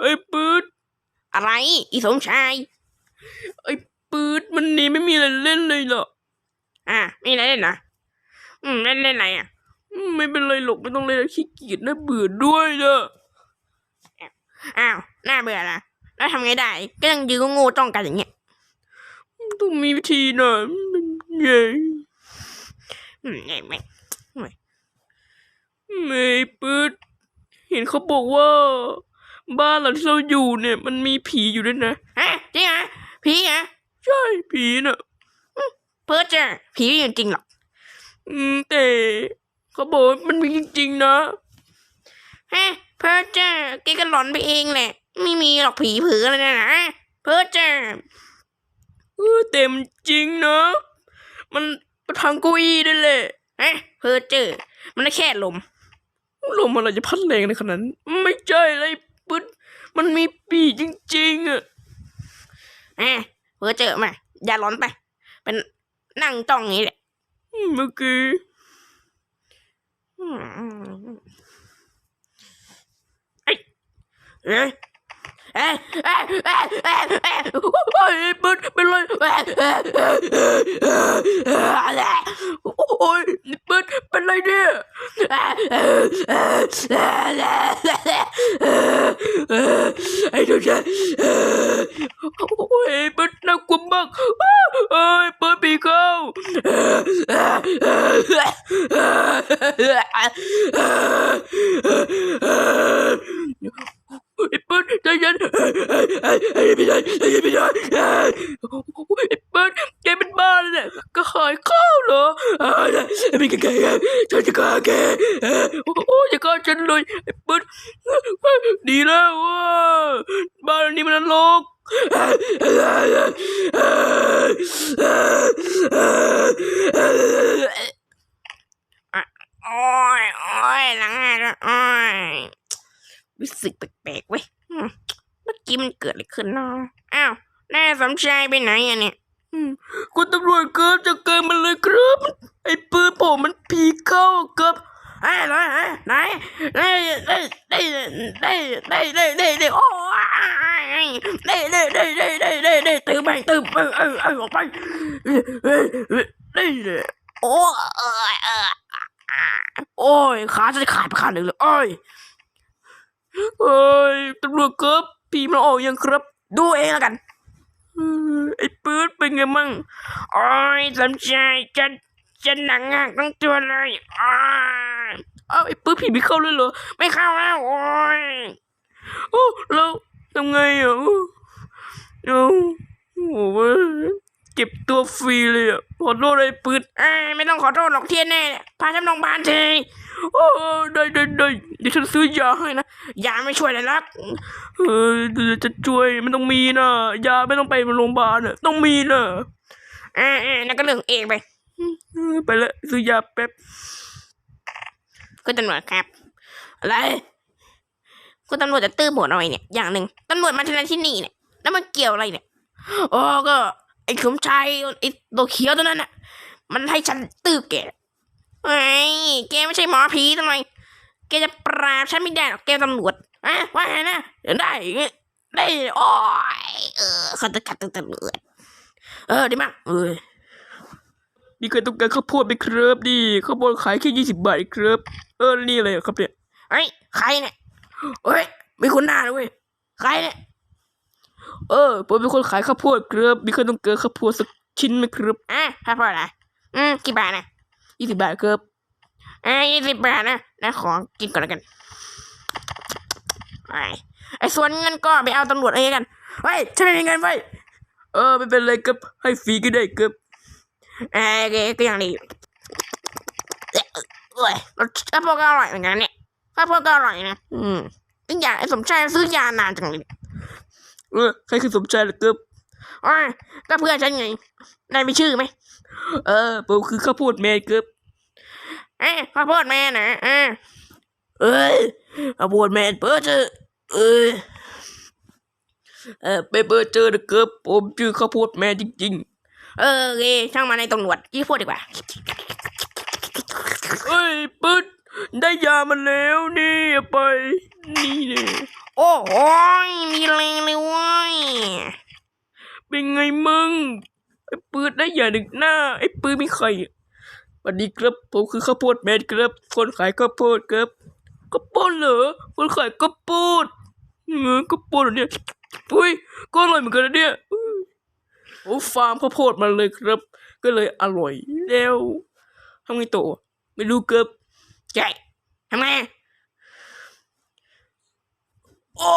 ไอ้ปืดอะไร อีสมชาย ไอ้ปืดมันหนีไม่มีอะไรเล่นเลยเหรอ อะมีอะไรเล่นนะอืมเล่นเล่นอะไรอะอืมไม่เป็นไรหรอกไม่ต้องเล่นแล้วขี้เกียจน่าเบื่อด้วยเนอะอ้าวน่าเบื่อละแล้วทำไงได้ ก็ยังยืนโง่ๆจ้องกันอย่างเงี้ยต้องมีวิธีหน่อยเย้อืมไงแม่งไม่ปืดเห็นเขาบอกว่า บ้านหลังที่เราอยู่เนี่ย มันมีผีอยู่ด้วยนะฮะจริงเหรอผีเหรอใช่ผีน่ะเพ้อเจอผีไม่มีอยู่จริงหรอกอืมแต่เขาบอกว่ามันมีจริงๆนะฮะเพ้อเจอแกก็หลอนไปเองแหละ ไม่มีหรอกผีผืออะไรนะนะเพ้อเจอเออเต็มจริงนะ มันประทังเก้าอี้ได้เลยฮะเพ้อเจอ มันได้แค่ลม ลมอะไรจะพัดแรงในขนาดนั้น ไม่ใช่เลยปึ๊ด มันมีปีกจริงๆอะอะเพ้อเจอมาอย่าหลอนไป เป็นนั่งจ้องอย่างนี้แหละอืมเมื่อกี้อืมเอ้ยเอ้ยเอ้ยเอ้ยเอ้ยเอ้ยเอ้ยโอ้ยปึ๊ดเป็นไรเอ้ ยเอ้ยเอ้ยเอ้ยเอ้ยเอ้ยโอ้ยปึ๊ดเป็นไรเนี่ยไอ้เจ้าชายโอ้ยปึ๊ดน่ากลัวมากเอ้ยเปิดปีเข้าไอ้เปิ้ลใจเย็นไอ้ไอ้ไม่ได้ไอ้ไม่ได้ไอ้เปิ้ลแกเป็นบ้าเลยเนี่ยก็ขายข้าวเหรอไม่แกแกฉันจะฆ่าแกโอ้จะฆ่าฉันเลยเปิ้ลดีแล้วว่าบ้านนี้มันนรกโอ้ยโอ้ยหลังอะโอ้ยรู้สึกแปลกๆเว้ยเมื่อกี้มันเกิดอะไรขึ้นเนาะอ้าวแน่สมชายไปไหนอะเนี่ย คุณตำรวจครับจะเกินมันเลยครับ ไอ้ปืนผมมันผีเข้าครับไอ้ไหนไหนไหนได้ได้ได้ได้ได้ได้ได้โอ้ยได้ได้ได้ได้ได้ได้ได้ตื่นไปตื่นเออเออเออออกไปเฮ้เลยโอ้เออเออโอ้ยขาจะขาดไปขาดหนึ่งเลยโอ้ยเอ้ยตำรวจครับผีมันออกยังครับ ดูเองแล้วกัน ไอ้ปืนเป็นไงมั่งโอ้ยสมชายจะจะหนังหักทั้งตัวเลยอ้าเอ้าไอ้ปืนผีไม่เข้าเลยเหรอ ไม่เข้าแล้ว โอ้ยโอ้แล้วทำไงอะโอ้โหเว้ยเก็บตัวฟรีเลยอะขอโทษไอ้ปืนเอ้ไม่ต้องขอโทษหรอกเทียนแน่พาฉันโรงพยาบาลที โอ้ได้ได้ได้เดี๋ยวฉันซื้อยาให้นะ ยาไม่ช่วยเลยลักเออจะช่วยมันต้องมีนะยาไม่ต้องไปโรงพยาบาลอะต้องมีนะอ่าอ่านั่นก็เรื่องเองไปเออไปละซื้อยาแป๊บคุณตำรวจครับ อะไรคุณตำรวจจะตื้อหมดอะไรเนี่ย อย่างหนึ่งตำรวจมาที่นั่นที่นี่เนี่ย แล้วมันเกี่ยวอะไรเนี่ยอ๋อก็ ไอ้สมชายไอ้ตัวเขียวตัวนั้นน่ะ มันให้ฉันตื้อแก ไอ้ยแกไม่ใช่หมอผีทำไมแกจะปราบฉันไม่ได้หรอกแกตำรวจอะว่าไงนะเดี๋ยวได้อย่างงี้ได้โอ้ยเออเขาจะกัดตำรวจเออดีมากเออมีใครต้องการข้าวโพดไหมครับนี่ข้าวโพดขายแค่ยี่สิบบาทเองครับ เออนี่อะไรครับเนี่ยเฮ้ยใครเนี่ยเฮ้ยไม่คุ้นหน้าเลยเว้ยใครเนี่ยเออผมเป็นคนขายข้าวโพดครับมีใครต้องการข้าวโพดสักชิ้นไหมครับอะพ่อพ่อนะอืมกี่บาทนะ ยี่สิบบาทครับอะยี่สิบบาทนะนะขอกินก่อนแล้วกันไอ้ไอ้ส่วนเงินก็ไปเอาตำรวจเองกันเฮ้ยฉันไม่มีเงินไว้ยเออไม่เป็นไรครับให้ฟรีก็ได้ครับเอ้ยก็ก็ยังดีเอ้ยเอ้ยรสชาพวกก็อร่อยเหมือนกันเนี่ยข้าวโพดก็อร่อยนะอืมอีกอย่างไอ้สมชายซื้อยานานจังเลยเออใครคือสมชายล่ะครับ โอ้ยก็เพื่อนฉันไงนายมีชื่อไหม เออผมคือข้าวโพดแมนครับเอ้ยข้าวโพดแม่นะอ่าเอ้ยข้าวโพดแมนเปิดเจอเอ้ยเออไปเปิดเจอนะครับผมชื่อข้าวโพดแมนจริงเออโอเคช่างมาในตำรวจยี่พูดดีกว่าๆเอ้ยปึ๊ดได้ยามาแล้วนี่เอาไป นี่เนี่ยโอ้โหยมีแรงเลยเว้ย เป็นไงมึง ไอ้ปืนได้ยาหนึ่งหน้า ไอ้ปืนมีใครอะสวัสดีครับ ผมคือข้าวโพดแมนครับ คนขายข้าวโพดครับข้าวโพดเหรอ คนขายข้าวโพดเงือข้าวโพดเหรอเนี่ยอุ้ย ก็อร่อยเหมือนกันนะเนี่ยอุ้ยโอ้ฟาร์มข้าวโพดมาเลยครับ ก็เลยอร่อยแล้วทำไงต่อไม่รู้ครับใช่ทำไงโอ้